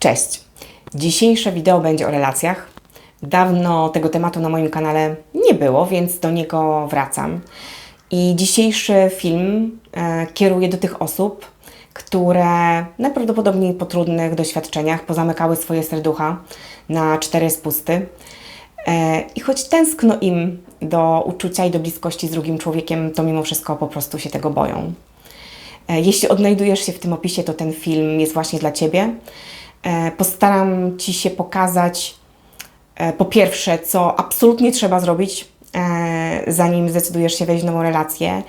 Cześć! Dzisiejsze wideo będzie o relacjach. Dawno tego tematu na moim kanale nie było, więc do niego wracam. I dzisiejszy film e, kieruję do tych osób, które najprawdopodobniej po trudnych doświadczeniach pozamykały swoje serducha na cztery spusty. E, I choć tęskno im do uczucia i do bliskości z drugim człowiekiem, to mimo wszystko po prostu się tego boją. E, Jeśli odnajdujesz się w tym opisie, to ten film jest właśnie dla Ciebie. E, Postaram Ci się pokazać, e, po pierwsze, co absolutnie trzeba zrobić, e, zanim zdecydujesz się wejść w nową relację.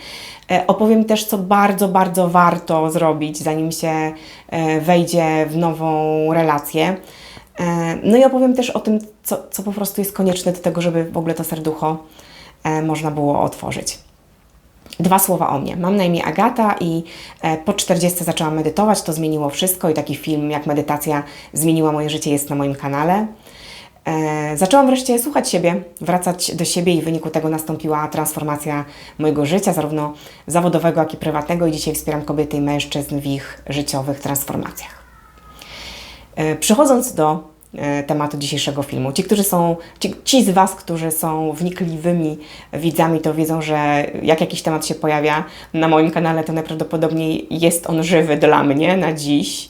Opowiem też, co bardzo, bardzo warto zrobić, zanim się wejdzie w nową relację. No i opowiem też o tym, co, co po prostu jest konieczne do tego, żeby w ogóle to serducho można było otworzyć. Dwa słowa o mnie. Mam na imię Agata i e, po 40 zaczęłam medytować. To zmieniło wszystko i taki film jak medytacja zmieniła moje życie jest na moim kanale. E, Zaczęłam wreszcie słuchać siebie, wracać do siebie i w wyniku tego nastąpiła transformacja mojego życia, zarówno zawodowego, jak i prywatnego i dzisiaj wspieram kobiety i mężczyzn w ich życiowych transformacjach. E, Przechodząc do tematu dzisiejszego filmu, ci, którzy są, ci, ci z Was, którzy są wnikliwymi widzami, to wiedzą, że jak jakiś temat się pojawia na moim kanale, to najprawdopodobniej jest on żywy dla mnie na dziś.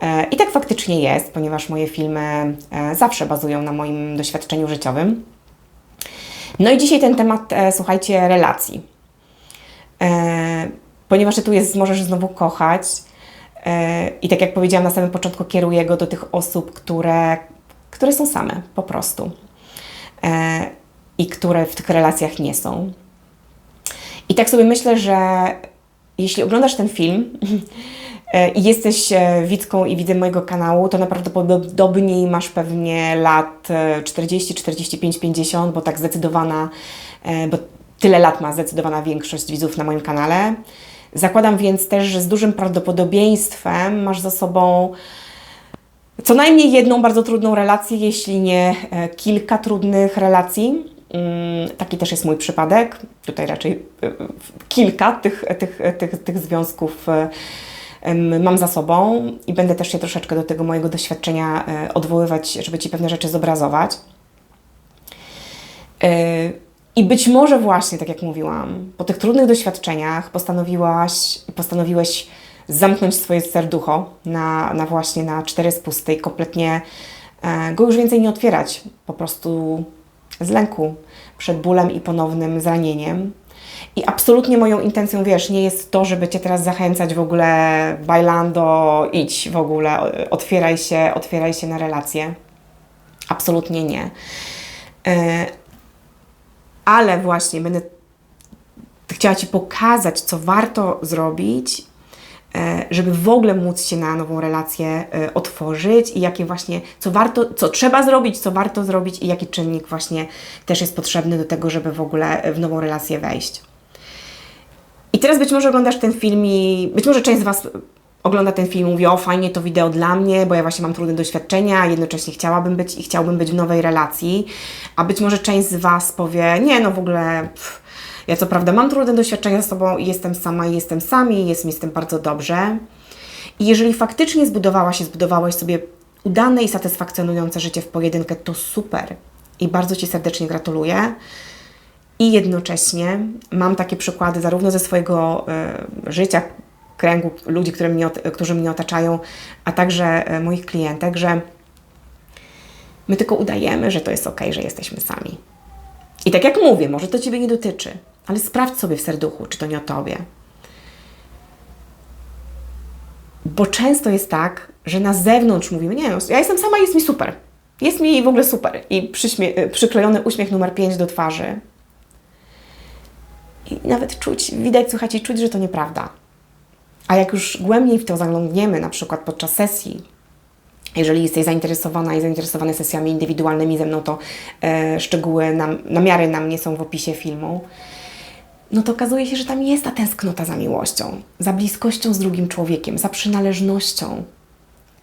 E, I tak faktycznie jest, ponieważ moje filmy e, zawsze bazują na moim doświadczeniu życiowym. No i dzisiaj ten temat, e, słuchajcie, relacji. E, ponieważ tu jest Możesz znowu kochać. I tak jak powiedziałam na samym początku, kieruję go do tych osób, które, które są same po prostu. E, I które w tych relacjach nie są. I tak sobie myślę, że jeśli oglądasz ten film e, i jesteś e, widzką i widzem mojego kanału, to najprawdopodobniej masz pewnie lat e, 40, 45, 50, bo tak zdecydowana, bo tyle lat ma zdecydowana większość widzów na moim kanale. Zakładam więc też, że z dużym prawdopodobieństwem masz za sobą co najmniej jedną bardzo trudną relację, jeśli nie e, kilka trudnych relacji. Mm, Taki też jest mój przypadek. Tutaj raczej e, e, kilka tych, tych, tych, tych związków mam za sobą i będę też się troszeczkę do tego mojego doświadczenia odwoływać, żeby Ci pewne rzeczy zobrazować. E, I być może właśnie, tak jak mówiłam, po tych trudnych doświadczeniach postanowiłaś, postanowiłeś zamknąć swoje serducho na, na właśnie na cztery spusty i kompletnie e, go już więcej nie otwierać. Po prostu z lęku przed bólem i ponownym zranieniem. I absolutnie moją intencją, wiesz, nie jest to, żeby Cię teraz zachęcać w ogóle, bailando, idź w ogóle, otwieraj się, otwieraj się na relacje. Absolutnie nie. E, ale właśnie będę chciała Ci pokazać, co warto zrobić, e, żeby w ogóle móc się na nową relację e, otworzyć i jakie właśnie, co warto, co trzeba zrobić, co warto zrobić i jaki czynnik właśnie też jest potrzebny do tego, żeby w ogóle w nową relację wejść. I teraz być może oglądasz ten film i być może część z Was ogląda ten film i mówi, o fajnie to wideo dla mnie, bo ja właśnie mam trudne doświadczenia, a jednocześnie chciałabym być i chciałbym być w nowej relacji, a być może część z Was powie, nie no w ogóle pff, ja co prawda mam trudne doświadczenia z sobą i jestem sama i jestem sami, jest mi z tym bardzo dobrze. I jeżeli faktycznie zbudowała się, zbudowałeś sobie udane i satysfakcjonujące życie w pojedynkę, to super. I bardzo Ci serdecznie gratuluję. I jednocześnie mam takie przykłady zarówno ze swojego e, życia, kręgu ludzi, które mnie, którzy mnie otaczają, a także e, moich klientek, że my tylko udajemy, że to jest ok, że jesteśmy sami. I tak jak mówię, może to Ciebie nie dotyczy, ale sprawdź sobie w serduchu, czy to nie o Tobie. Bo często jest tak, że na zewnątrz mówimy, nie ja jestem sama, jest mi super. Jest mi w ogóle super. I e, przyklejony uśmiech numer 5 do twarzy. I nawet czuć, widać, słuchajcie, czuć, że to nieprawda. A jak już głębiej w to zaglądniemy, na przykład podczas sesji, jeżeli jesteś zainteresowana i zainteresowany sesjami indywidualnymi ze mną, to e, szczegóły, nam, namiary na mnie są w opisie filmu. No to okazuje się, że tam jest ta tęsknota za miłością, za bliskością z drugim człowiekiem, za przynależnością,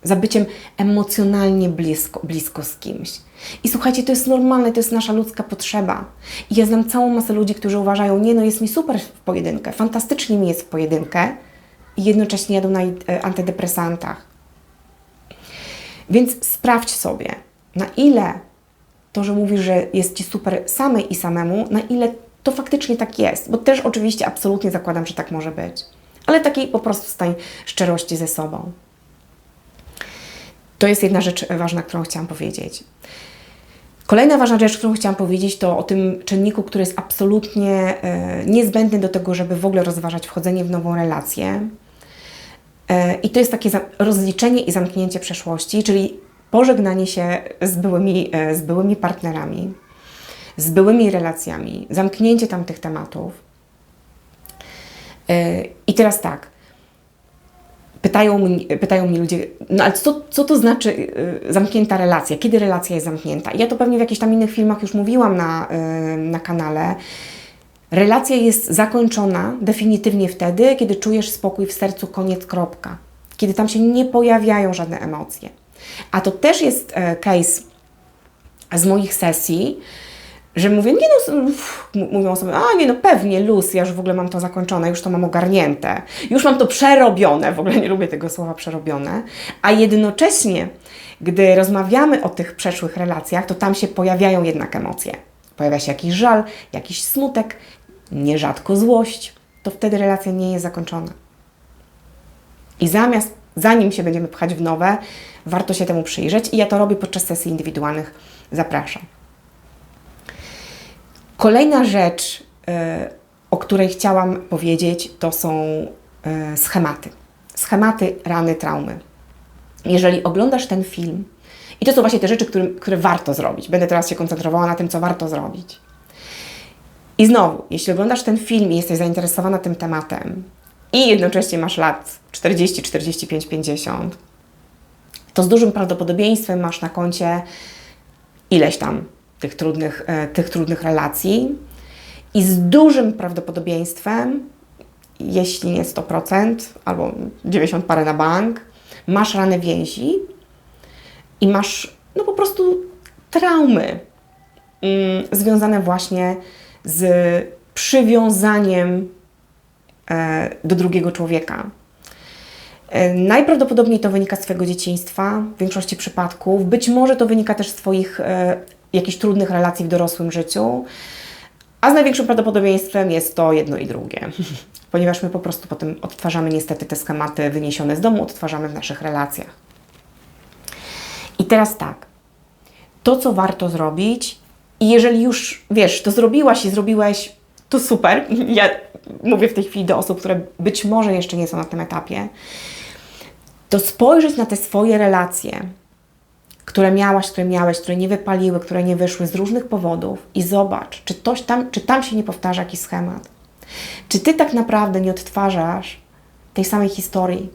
za byciem emocjonalnie blisko, blisko z kimś. I słuchajcie, to jest normalne, to jest nasza ludzka potrzeba. I ja znam całą masę ludzi, którzy uważają, nie no, jest mi super w pojedynkę, fantastycznie mi jest w pojedynkę i jednocześnie jadą na e, antydepresantach. Więc sprawdź sobie, na ile to, że mówisz, że jest Ci super samej i samemu, na ile to faktycznie tak jest. Bo też oczywiście absolutnie zakładam, że tak może być. Ale takiej po prostu stań szczerości ze sobą. To jest jedna rzecz ważna, którą chciałam powiedzieć. Kolejna ważna rzecz, którą chciałam powiedzieć, to o tym czynniku, który jest absolutnie e, niezbędny do tego, żeby w ogóle rozważać wchodzenie w nową relację. E, I to jest takie rozliczenie i zamknięcie przeszłości, czyli pożegnanie się z byłymi, e, z byłymi partnerami, z byłymi relacjami, zamknięcie tamtych tematów. E, I teraz tak. Pytają, mnie, pytają mnie ludzie, no ale co, co to znaczy y, zamknięta relacja? Kiedy relacja jest zamknięta? Ja to pewnie w jakichś tam innych filmach już mówiłam na, y, na kanale. Relacja jest zakończona definitywnie wtedy, kiedy czujesz spokój w sercu, koniec, kropka. Kiedy tam się nie pojawiają żadne emocje. A to też jest e, case z moich sesji, że mówię, nie no, uff, m- mówią sobie, a nie no pewnie luz, ja już w ogóle mam to zakończone, już to mam ogarnięte, już mam to przerobione, w ogóle nie lubię tego słowa przerobione, a jednocześnie, gdy rozmawiamy o tych przeszłych relacjach, to tam się pojawiają jednak emocje. Pojawia się jakiś żal, jakiś smutek, nierzadko złość, to wtedy relacja nie jest zakończona. I zamiast, zanim się będziemy pchać w nowe, warto się temu przyjrzeć i ja to robię podczas sesji indywidualnych. Zapraszam. Kolejna rzecz, e, o której chciałam powiedzieć, to są e, schematy. Schematy rany, traumy. Jeżeli oglądasz ten film, i to są właśnie te rzeczy, które, które warto zrobić. Będę teraz się koncentrowała na tym, co warto zrobić. I znowu, jeśli oglądasz ten film i jesteś zainteresowana tym tematem i jednocześnie masz lat 40, 45, 50, to z dużym prawdopodobieństwem masz na koncie ileś tam tych trudnych, e, tych trudnych relacji i z dużym prawdopodobieństwem, jeśli nie 100% albo 90 parę na bank, masz rany więzi i masz no po prostu traumy mm, związane właśnie z przywiązaniem e, do drugiego człowieka. E, Najprawdopodobniej to wynika z Twojego dzieciństwa, w większości przypadków. Być może to wynika też z Twoich e, jakichś trudnych relacji w dorosłym życiu, a z największym prawdopodobieństwem jest to jedno i drugie, ponieważ my po prostu potem odtwarzamy niestety te schematy wyniesione z domu, odtwarzamy w naszych relacjach. I teraz tak, to co warto zrobić, i jeżeli już wiesz, to zrobiłaś i zrobiłeś, to super. Ja mówię w tej chwili do osób, które być może jeszcze nie są na tym etapie, to spojrzeć na te swoje relacje, które miałaś, które miałeś, które nie wypaliły, które nie wyszły z różnych powodów i zobacz, czy, toś tam, czy tam się nie powtarza jakiś schemat. Czy ty tak naprawdę nie odtwarzasz tej samej historii?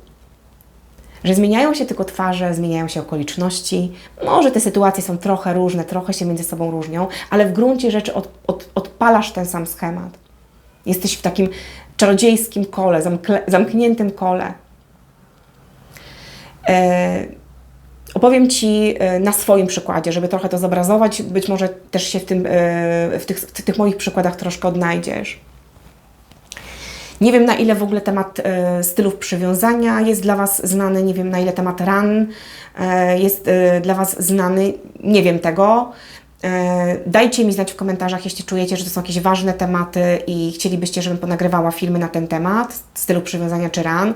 Że zmieniają się tylko twarze, zmieniają się okoliczności. Może te sytuacje są trochę różne, trochę się między sobą różnią, ale w gruncie rzeczy od, od, odpalasz ten sam schemat. Jesteś w takim czarodziejskim kole, zamkle, zamkniętym kole. E, Opowiem Ci e, na swoim przykładzie, żeby trochę to zobrazować. Być może też się w, tym, e, w, tych, w tych moich przykładach troszkę odnajdziesz. Nie wiem, na ile w ogóle temat e, stylów przywiązania jest dla Was znany, nie wiem, na ile temat ran jest dla Was znany, nie wiem tego. Dajcie mi znać w komentarzach, jeśli czujecie, że to są jakieś ważne tematy i chcielibyście, żebym ponagrywała filmy na ten temat, stylu przywiązania czy ran.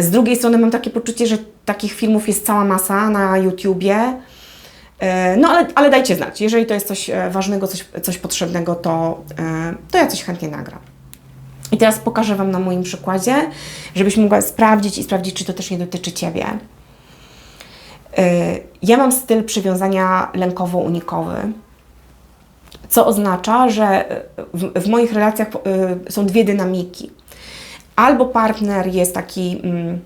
Z drugiej strony mam takie poczucie, że takich filmów jest cała masa na YouTubie. E, No ale, ale dajcie znać, jeżeli to jest coś e, ważnego, coś, coś potrzebnego, to, e, to ja coś chętnie nagram. I teraz pokażę Wam na moim przykładzie, żebyś mogła sprawdzić i sprawdzić, czy to też nie dotyczy Ciebie. Ja mam styl przywiązania lękowo-unikowy, co oznacza, że w, w moich relacjach są dwie dynamiki. Albo partner jest taki, mm,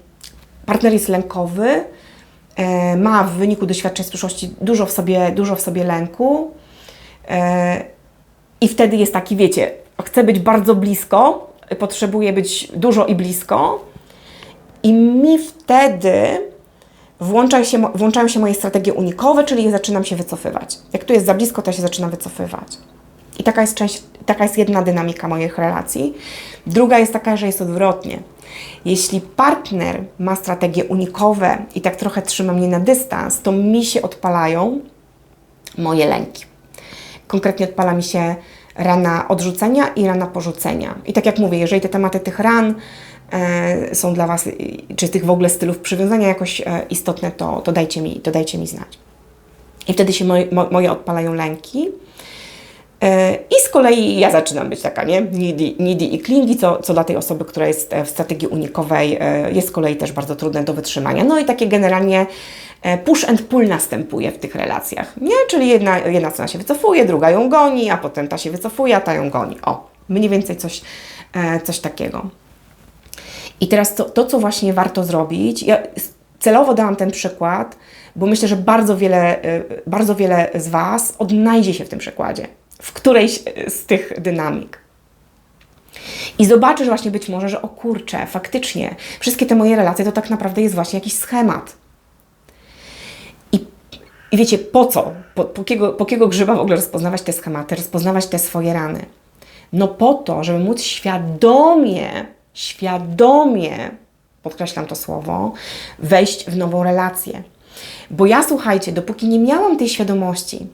partner jest lękowy, e, ma w wyniku doświadczeń z przeszłości dużo w sobie, dużo w sobie lęku e, i wtedy jest taki, wiecie, chce być bardzo blisko, potrzebuje być dużo i blisko i mi wtedy włącza się, włączają się moje strategie unikowe, czyli zaczynam się wycofywać. Jak tu jest za blisko, to ja się zaczynam wycofywać. I taka jest, część, taka jest jedna dynamika moich relacji. Druga jest taka, że jest odwrotnie. Jeśli partner ma strategie unikowe i tak trochę trzyma mnie na dystans, to mi się odpalają moje lęki. Konkretnie odpala mi się rana odrzucenia i rana porzucenia. I tak jak mówię, jeżeli te tematy tych ran e, są dla Was, czy tych w ogóle stylów przywiązania jakoś e, istotne, to, to, dajcie mi, to dajcie mi znać. I wtedy się moje, moje odpalają lęki. E, I z kolei ja zaczynam być taka, nie? Needy, needy i clingy, co, co dla tej osoby, która jest w strategii unikowej, e, jest z kolei też bardzo trudne do wytrzymania. No i takie generalnie e, push and pull następuje w tych relacjach, nie? Czyli jedna, jedna strona się wycofuje, druga ją goni, a potem ta się wycofuje, a ta ją goni. O, mniej więcej coś, coś takiego. I teraz to, to, co właśnie warto zrobić, ja celowo dałam ten przykład, bo myślę, że bardzo wiele, bardzo wiele z Was odnajdzie się w tym przykładzie w którejś z tych dynamik. I zobaczysz właśnie być może, że o kurczę, faktycznie, wszystkie te moje relacje to tak naprawdę jest właśnie jakiś schemat. I, i wiecie, po co? Po, po, kiego, po kiego grzyba w ogóle rozpoznawać te schematy, rozpoznawać te swoje rany? No po to, żeby móc świadomie, świadomie, podkreślam to słowo, wejść w nową relację. Bo ja, słuchajcie, dopóki nie miałam tej świadomości,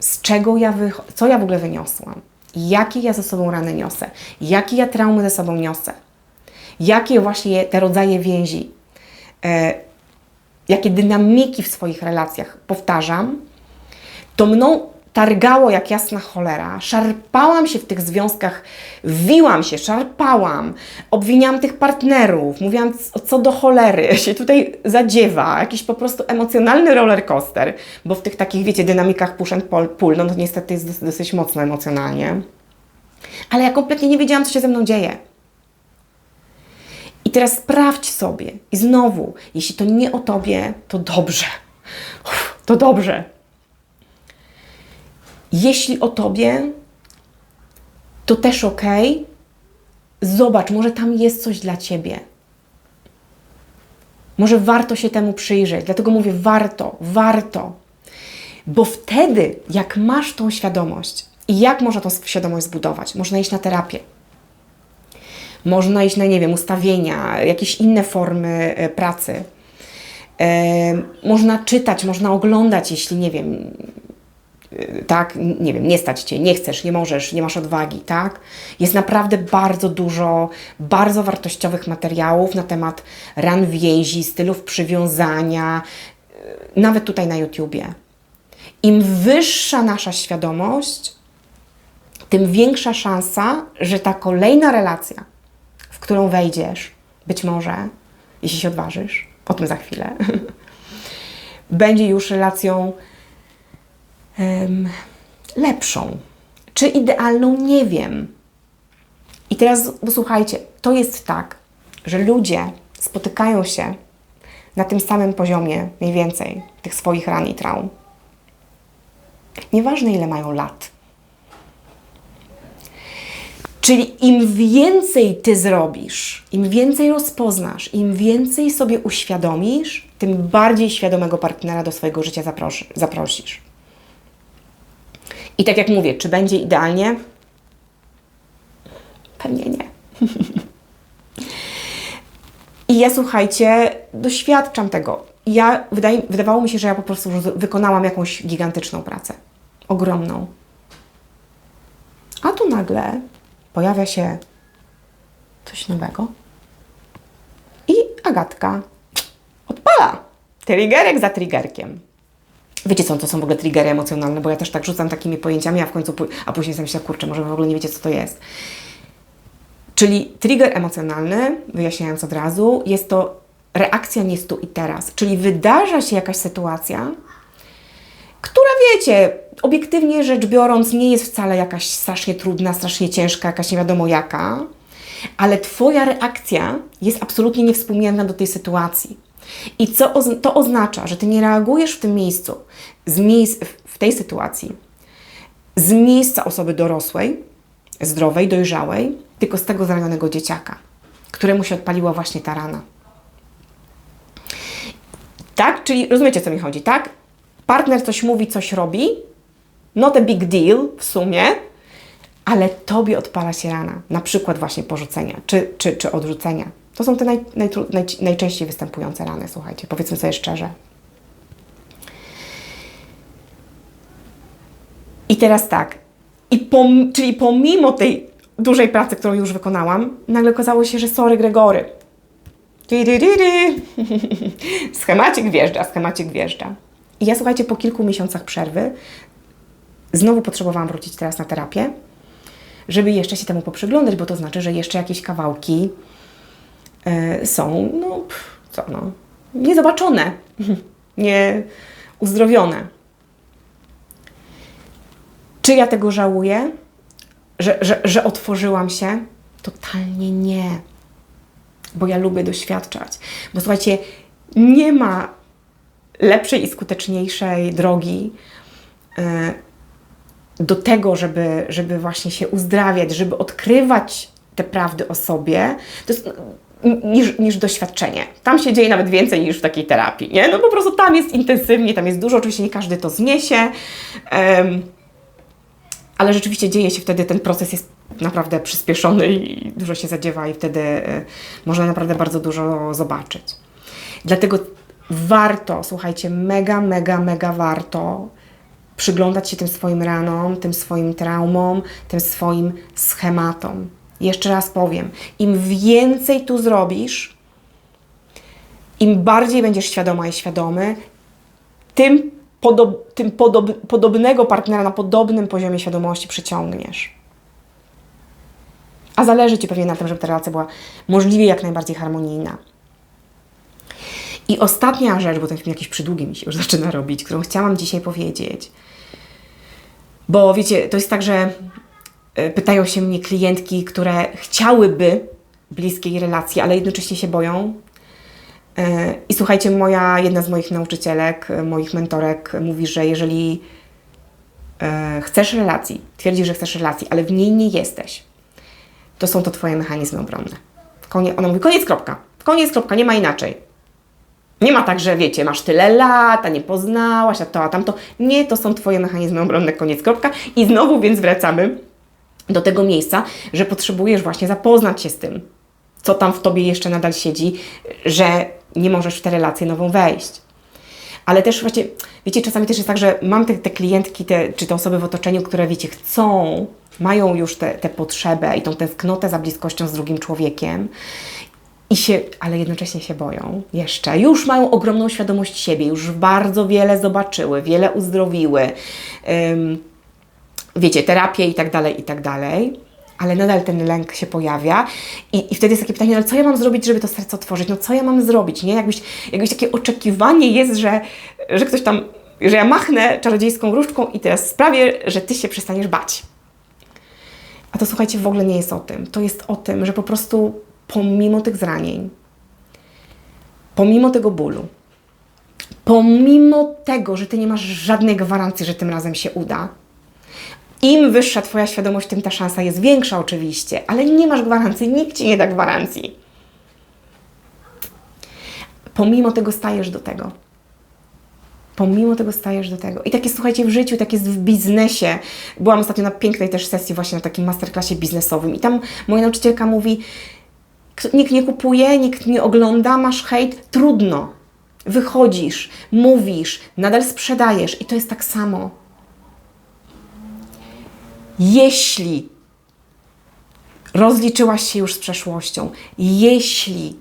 z czego ja co ja w ogóle wyniosłam, jakie ja ze sobą rany niosę, jakie ja traumy ze sobą niosę, jakie właśnie te rodzaje więzi, e, jakie dynamiki w swoich relacjach powtarzam, to mną targało jak jasna cholera, szarpałam się w tych związkach, wiłam się, szarpałam, obwiniałam tych partnerów, mówiłam co do cholery, się tutaj zadziewa, jakiś po prostu emocjonalny roller coaster, bo w tych takich, wiecie, dynamikach push and pull, no to niestety jest dosyć, mocno emocjonalnie. Ale ja kompletnie nie wiedziałam, co się ze mną dzieje. I teraz sprawdź sobie. I znowu, jeśli to nie o tobie, to dobrze. To dobrze. Jeśli o tobie, to też ok. Zobacz, może tam jest coś dla ciebie. Może warto się temu przyjrzeć. Dlatego mówię warto, warto. Bo wtedy, jak masz tą świadomość i jak można tą świadomość zbudować? Można iść na terapię. Można iść na, nie wiem, ustawienia, jakieś inne formy e, pracy. E, można czytać, można oglądać, jeśli nie wiem, tak, nie wiem, nie stać Cię, nie chcesz, nie możesz, nie masz odwagi, tak? Jest naprawdę bardzo dużo bardzo wartościowych materiałów na temat ran więzi, stylów przywiązania, y, nawet tutaj na YouTubie. Im wyższa nasza świadomość, tym większa szansa, że ta kolejna relacja, w którą wejdziesz, być może, jeśli się odważysz, o tym za chwilę, będzie już relacją lepszą. Czy idealną? Nie wiem. I teraz posłuchajcie, to jest tak, że ludzie spotykają się na tym samym poziomie, mniej więcej, tych swoich ran i traum. Nieważne, ile mają lat. Czyli im więcej ty zrobisz, im więcej rozpoznasz, im więcej sobie uświadomisz, tym bardziej świadomego partnera do swojego życia zaprosisz. I tak jak mówię, czy będzie idealnie? Pewnie nie. I ja słuchajcie, doświadczam tego. Ja wydaje, wydawało mi się, że ja po prostu wykonałam jakąś gigantyczną pracę. Ogromną. A tu nagle pojawia się coś nowego. I Agatka odpala. Triggerek za triggerkiem. Wiecie co, to są w ogóle triggery emocjonalne, bo ja też tak rzucam takimi pojęciami, a w końcu, a później sobie myślę, kurczę, może w ogóle nie wiecie, co to jest. Czyli trigger emocjonalny, wyjaśniając od razu, jest to reakcja nie tu i teraz. Czyli wydarza się jakaś sytuacja, która wiecie, obiektywnie rzecz biorąc, nie jest wcale jakaś strasznie trudna, strasznie ciężka, jakaś nie wiadomo jaka, ale Twoja reakcja jest absolutnie niewspółmierna do tej sytuacji. I co to oznacza, że ty nie reagujesz w tym miejscu, z miejsc, w tej sytuacji, z miejsca osoby dorosłej, zdrowej, dojrzałej, tylko z tego zranionego dzieciaka, któremu się odpaliła właśnie ta rana. Tak? Czyli rozumiecie, co mi chodzi, tak? Partner coś mówi, coś robi, not a big deal w sumie, ale tobie odpala się rana, na przykład właśnie porzucenia czy, czy, czy odrzucenia. To są te naj, najtru, naj, najczęściej występujące rany, słuchajcie, powiedzmy sobie szczerze. I teraz tak, i pom, czyli pomimo tej dużej pracy, którą już wykonałam, nagle okazało się, że sorry Gregory. Schemacik wjeżdża, schemacik wjeżdża. I ja słuchajcie, po kilku miesiącach przerwy znowu potrzebowałam wrócić teraz na terapię, żeby jeszcze się temu poprzyglądać, bo to znaczy, że jeszcze jakieś kawałki są, no, pff, co no, niezobaczone, nie uzdrowione. Czy ja tego żałuję, że, że, że otworzyłam się? Totalnie nie. Bo ja lubię doświadczać. Bo słuchajcie, nie ma lepszej i skuteczniejszej drogi y, do tego, żeby, żeby właśnie się uzdrawiać, żeby odkrywać te prawdy o sobie, to jest niż, niż doświadczenie. Tam się dzieje nawet więcej niż w takiej terapii, nie? No po prostu tam jest intensywnie, tam jest dużo, oczywiście nie każdy to zniesie, um, ale rzeczywiście dzieje się wtedy, ten proces jest naprawdę przyspieszony i dużo się zadziewa i wtedy y, można naprawdę bardzo dużo zobaczyć. Dlatego warto, słuchajcie, mega, mega, mega warto przyglądać się tym swoim ranom, tym swoim traumom, tym swoim schematom. Jeszcze raz powiem, im więcej tu zrobisz, im bardziej będziesz świadoma i świadomy, tym, podob, tym podob, podobnego partnera na podobnym poziomie świadomości przyciągniesz. A zależy Ci pewnie na tym, żeby ta relacja była możliwie jak najbardziej harmonijna. I ostatnia rzecz, bo ten film jakiś przydługi mi się już zaczyna robić, którą chciałam dzisiaj powiedzieć. Bo wiecie, to jest tak, że pytają się mnie klientki, które chciałyby bliskiej relacji, ale jednocześnie się boją. Y, I słuchajcie, moja jedna z moich nauczycielek, y, moich mentorek mówi, że jeżeli chcesz relacji, twierdzisz, że chcesz relacji, ale w niej nie jesteś, to są to Twoje mechanizmy obronne. Konie, ona mówi, koniec, kropka. Koniec, kropka, nie ma inaczej. Nie ma tak, że wiecie, masz tyle lat, a nie poznałaś, a to, a tamto. Nie, to są Twoje mechanizmy obronne, koniec, kropka. I znowu więc wracamy do tego miejsca, że potrzebujesz właśnie zapoznać się z tym, co tam w Tobie jeszcze nadal siedzi, że nie możesz w tę relację nową wejść. Ale też właśnie, wiecie, czasami też jest tak, że mam te, te klientki, te, czy te osoby w otoczeniu, które wiecie, chcą, mają już tę potrzebę i tą tęsknotę za bliskością z drugim człowiekiem i się, ale jednocześnie się boją jeszcze. Już mają ogromną świadomość siebie, już bardzo wiele zobaczyły, wiele uzdrowiły. Wiecie, terapię i tak dalej, i tak dalej. Ale nadal ten lęk się pojawia i, i wtedy jest takie pytanie, no co ja mam zrobić, żeby to serce otworzyć? No co ja mam zrobić, nie? Jakbyś, jakbyś takie oczekiwanie jest, że, że ktoś tam, że ja machnę czarodziejską różdżką i teraz sprawię, że Ty się przestaniesz bać. A to słuchajcie, w ogóle nie jest o tym. To jest o tym, że po prostu pomimo tych zranień, pomimo tego bólu, pomimo tego, że ty nie masz żadnej gwarancji, że tym razem się uda, im wyższa Twoja świadomość, tym ta szansa jest większa, oczywiście, ale nie masz gwarancji, nikt ci nie da gwarancji. Pomimo tego stajesz do tego. Pomimo tego stajesz do tego. I tak jest, słuchajcie, w życiu, tak jest w biznesie. Byłam ostatnio na pięknej też sesji, właśnie na takim masterclassie biznesowym, i tam moja nauczycielka mówi: nikt nie kupuje, nikt nie ogląda, masz hejt, trudno. Wychodzisz, mówisz, nadal sprzedajesz i to jest tak samo. Jeśli rozliczyłaś się już z przeszłością, jeśli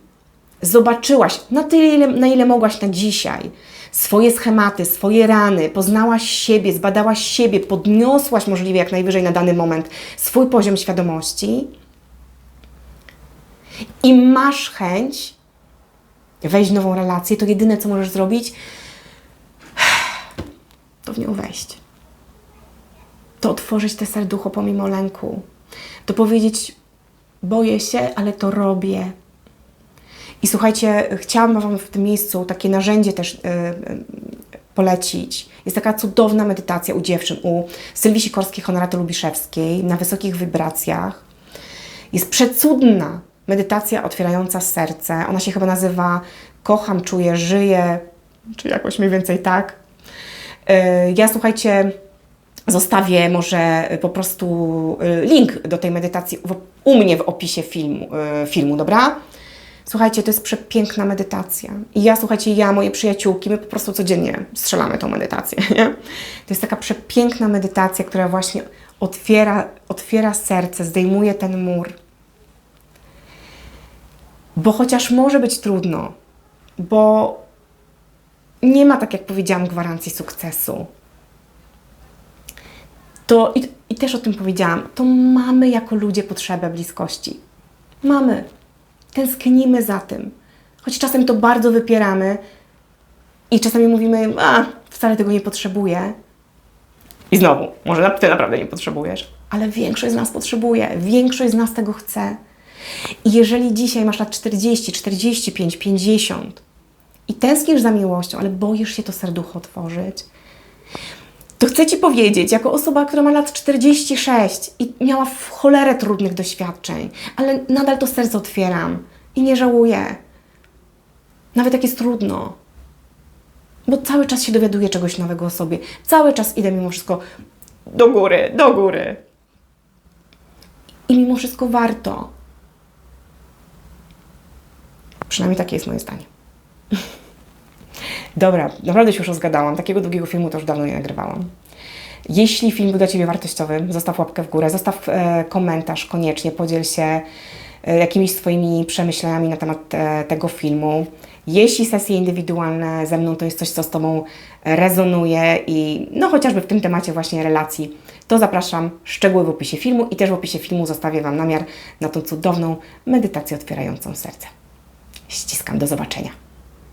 zobaczyłaś na tyle, na ile mogłaś na dzisiaj, swoje schematy, swoje rany, poznałaś siebie, zbadałaś siebie, podniosłaś możliwie jak najwyżej na dany moment swój poziom świadomości, i masz chęć wejść w nową relację, to jedyne, co możesz zrobić, to w nią wejść. To otworzyć te serducho pomimo lęku. To powiedzieć, boję się, ale to robię. I słuchajcie, chciałam Wam w tym miejscu takie narzędzie też yy, polecić. Jest taka cudowna medytacja u dziewczyn, u Sylwii Sikorskiej, Honoraty Lubiszewskiej, na wysokich wibracjach. Jest przecudna medytacja otwierająca serce. Ona się chyba nazywa Kocham, czuję, żyję, czy jakoś mniej więcej tak. Y, ja słuchajcie, Zostawię może po prostu y, link do tej medytacji u mnie w opisie filmu, y, filmu, dobra? Słuchajcie, to jest przepiękna medytacja. I ja, słuchajcie, ja, moje przyjaciółki, my po prostu codziennie strzelamy tą medytację. Nie? To jest taka przepiękna medytacja, która właśnie otwiera, otwiera serce, zdejmuje ten mur. Bo chociaż może być trudno, bo nie ma, tak jak powiedziałam, gwarancji sukcesu to i, i też o tym powiedziałam, to mamy jako ludzie potrzebę bliskości. Mamy. Tęsknimy za tym. Choć czasem to bardzo wypieramy i czasami mówimy, a wcale tego nie potrzebuję. I znowu, może ty naprawdę nie potrzebujesz, ale większość z nas potrzebuje, większość z nas tego chce. I jeżeli dzisiaj masz lat 40, 45, 50 i tęsknisz za miłością, ale boisz się to serducho otworzyć, to chcę Ci powiedzieć, jako osoba, która ma lat 46 i miała w cholerę trudnych doświadczeń, ale nadal to serce otwieram i nie żałuję. Nawet jak jest trudno. Bo cały czas się dowiaduję czegoś nowego o sobie. Cały czas idę mimo wszystko do góry, do góry. I mimo wszystko warto. Przynajmniej takie jest moje zdanie. Dobra, naprawdę się już rozgadałam. Takiego długiego filmu to już dawno nie nagrywałam. Jeśli film był dla Ciebie wartościowy, zostaw łapkę w górę, zostaw e, komentarz koniecznie, podziel się e, jakimiś swoimi przemyśleniami na temat e, tego filmu. Jeśli sesje indywidualne ze mną to jest coś, co z Tobą rezonuje i no chociażby w tym temacie właśnie relacji, to zapraszam. Szczegóły w opisie filmu i też w opisie filmu zostawię Wam namiar na tą cudowną medytację otwierającą serce. Ściskam, do zobaczenia.